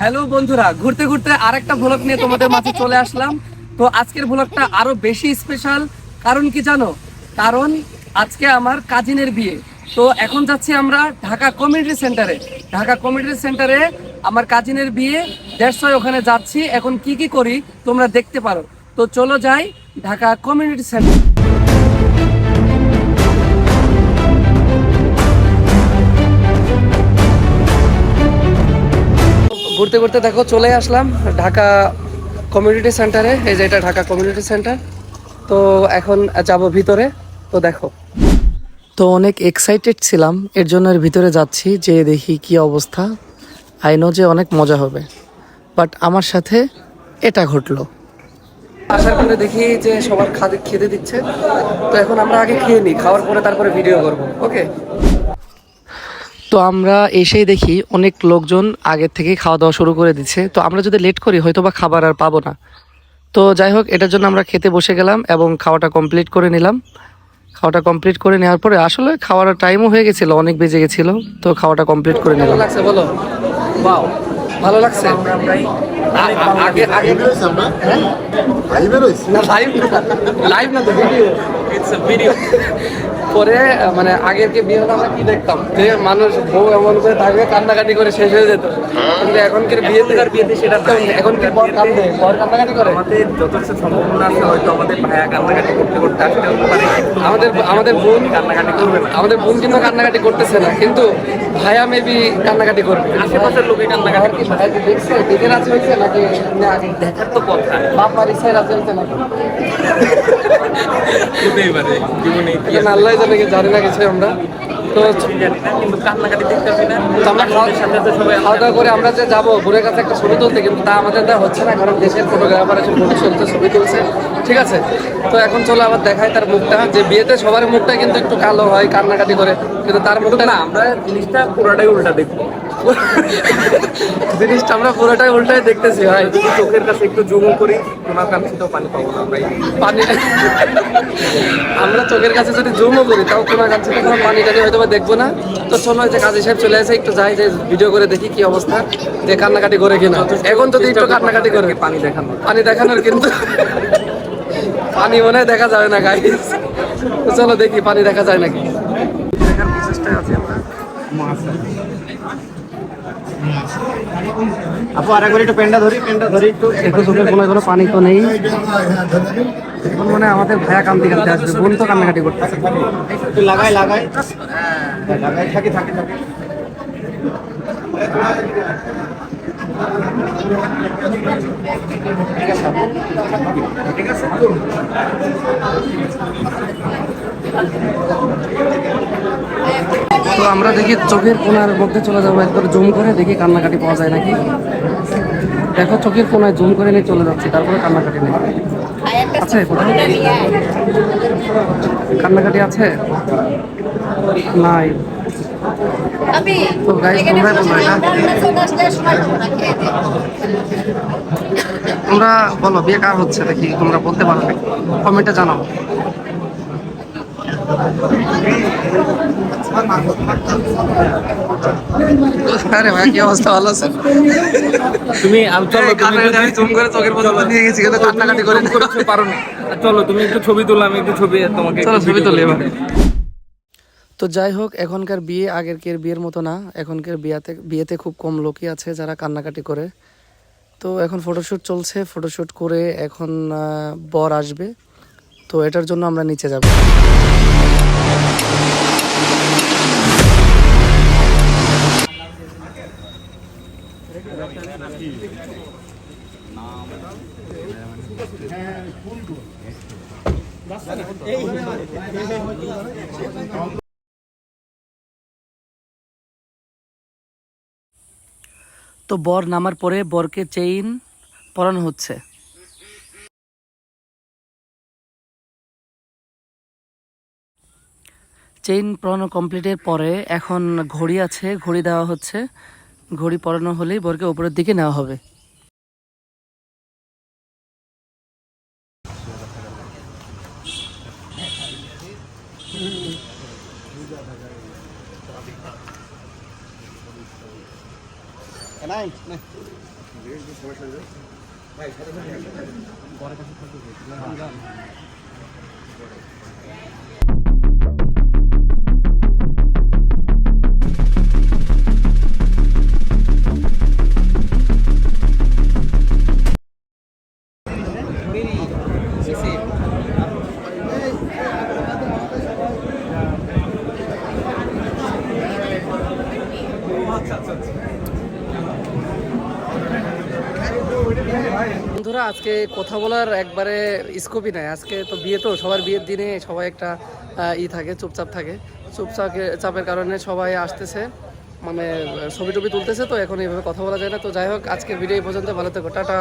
Hello বন্ধুরা, ঘুরতে ঘুরতে আরেকটা ভ্লগ নিয়ে তোমাদের মাঝে চলে আসলাম। তো আজকের ভ্লগটা আরও বেশি স্পেশাল কারণ কি জানো? কারণ আজকে আমার কাজিনের বিয়ে। তো এখন যাচ্ছি আমরা ঢাকা কমিউনিটি সেন্টারে ঢাকা কমিউনিটি সেন্টারে আমার কাজিনের বিয়ে। দেড়শো ওখানে যাচ্ছি। এখন কি কি করি তোমরা দেখতে পারো। তো চলো যাই ঢাকা কমিউনিটি সেন্টার ঘুরতে ঘুরতে দেখো, চলে আসলাম ঢাকা কমিউনিটি সেন্টারে এই যে এটা ঢাকা কমিউনিটি সেন্টার তো এখন যাব ভিতরে। তো দেখো। তো অনেক এক্সাইটেড ছিলাম। এর জন্য এর ভিতরে যাচ্ছি যে দেখি কি অবস্থা। আইনো যে অনেক মজা হবে। বাট আমার সাথে এটা ঘটলো। আসার পরে দেখি যে সবার খাদে খেতে দিচ্ছে। তো এখন আমরা আগে খেয়ে নিই, খাওয়ার পরে তারপরে ভিডিও করব। ওকে তো আমরা এসেই দেখি অনেক লোকজন আগের থেকেই খাওয়া দাওয়া শুরু করে দিচ্ছে। তো আমরা যদি লেট করি হয়তো বা খাবার আর পাবো না। তো যাই হোক, এটার জন্য আমরা খেতে বসে গেলাম এবং খাওয়াটা কমপ্লিট করে নিলাম। খাওয়াটা কমপ্লিট করে নেওয়ার পরে আসলে খাওয়ার টাইমও হয়ে গেছিল, অনেক বেজে গেছিল। তো খাওয়াটা কমপ্লিট করে নিলাম। লাগছে বলো? বাও ভালো লাগছে? আগে আগে না লাইভ লাইভ না তো ভিডিও ইটস আ ভিডিও পরে মানে আগের যে বিয়ে আমরা কি দেখতাম? যে মানুষ বউ এমন করে থাকবে কান্নাকাটি করে শেষ হয়ে যেত। কিন্তু এখনকার বিয়েতে আর বিয়েতে সেটা তো এখন কি বর কান্দে? বর কান্নাকাটি করে? আমাদের যথেষ্ট সম্ভাবনা আছে হয়তো আমাদের ভাইয়া কান্নাকাটি করতে করতে আসতে পারে। আমাদের আমাদের বোন কান্নাকাটি করবে না। আমাদের বোন কিন্তু কান্নাকাটি করতেছে না। কিন্তু ভাইয়া মেবি কান্নাকাটি করবে। আশেপাশের লোকে কান্নাকাটি আর কি ভাইয়া কি দেখছে দেখে রাজি হয়েছে নাকি? দেখার তো কথা। বাপ বাড়ি ইচ্ছায় রাজি হয়েছে নাকি? হতেই পারে জীবনে কি এখন আল্লাহ জানে জানি না কিছু আমরা। তো আমরা খাওয়া করে আমরা যে যাব বোনের কাছে একটা ছবি তুলতে, কিন্তু তা আমাদের দেওয়া হচ্ছে না, কারণ দেশের ফটোগ্রাফার আছে চলতে ছবি তুলছে। ঠিক আছে? তো এখন চলো আবার দেখায় তার মুখটা। যে বিয়েতে সবার মুখটা কিন্তু একটু কালো হয়, কান্নাকাটি করে, কিন্তু তার মুখটা না, আমরা জিনিসটা পুরোটাই উল্টা দেখব। জিনিসটা আমরা পুরোটাই উল্টাই দেখতেছি ভাই। যদি চোখের কাছে একটু জুম করি তোমার কাছে পানি পাবো না ভাই। পানি আমরা চোখের কাছে যদি জুমও করি তাও কোনো কাছে কোনো পানি টানি হয়তো বা দেখব না। তো চলো যে কাজী সাহেব চলে আসে একটু যাই যে ভিডিও করে দেখি কি অবস্থা যে কান্নাকাটি করে কিনা। এখন যদি একটু কান্নাকাটি করে। পানি দেখানো পানি দেখানোর কিন্তু পানি মনে হয় দেখা যাবে না গাই তো চলো দেখি পানি দেখা যায় নাকি? দেখার প্রচেষ্টায় আছি আমরা আপু আর একবার একটু পেনটা ধরি পেনটা ধরি একটু। একটু চোখের কোনো কোনো পানি তো নেই। এখন মনে আমাদের ভায়া কান্দি কান্দি আসবে বোন তো কান্নাকাটি করতে একটু লাগাই লাগাই। হ্যাঁ, লাগাই থাকি থাকি থাকি। তো আমরা দেখি চোখের কোনার মধ্যে চলে যাব একবার জুম করে দেখি কান্নাকাটি পাওয়া যায় নাকি। দেখো চোখের কোনায় জুম করে নিয়ে চলে যাচ্ছি তারপরে কান্নাকাটি নেই। আছে কান্নাকাটি আছে? নাই। তো তোমরাই বলো এটা। তোমরা বলো বিয়ে কার হচ্ছে? দেখি তোমরা বলতে পারো নাকি কমেন্টে জানাও। আরে ভাই কি অবস্থা? ভালো আছে তুমি চলো এই কান্নাকাটি আমি জুম করে চোখের মধ্যে নিয়ে গেছি কিন্তু কান্নাকাটি করে তুমি পারো না। চলো তুমি একটু ছবি তুলো আমি একটু ছবি তোমাকে চলো ছবি video তুলি এবার। তো যাই হোক এখনকার বিয়ে আগেরকার বিয়ের মতো না। এখনকার বিয়েতে বিয়েতে খুব কম লোকই আছে যারা কান্নাকাটি করে। তো এখন ফটোশ্যুট চলছে ফটোশ্যুট করে এখন বর আসবে। তো এটার জন্য আমরা নিচে যাব। তো বর নামার পরে বরকে চেইন পরানো হচ্ছে। চেইন পরানো কমপ্লিটের পরে এখন ঘড়ি আছে, ঘড়ি দেওয়া হচ্ছে। ঘড়ি পরানো হলেই বরকে উপরের দিকে নেওয়া হবে। বন্ধুরা, আজকে কথা বলার একবারে স্কোপই নাই। আজকে তো বিয়ে তো, সবার বিয়ের দিনে সবাই একটা ই থাকে, চুপচাপ থাকে। চুপচাপ চাপের কারণে সবাই আসতেছে। মানে ছবি টবি তুলতেছে, তো এখন এইভাবে কথা বলা যায় না। তো যাই হোক আজকে ভিডিও পর্যন্ত। ভালো থাকো, টাটা।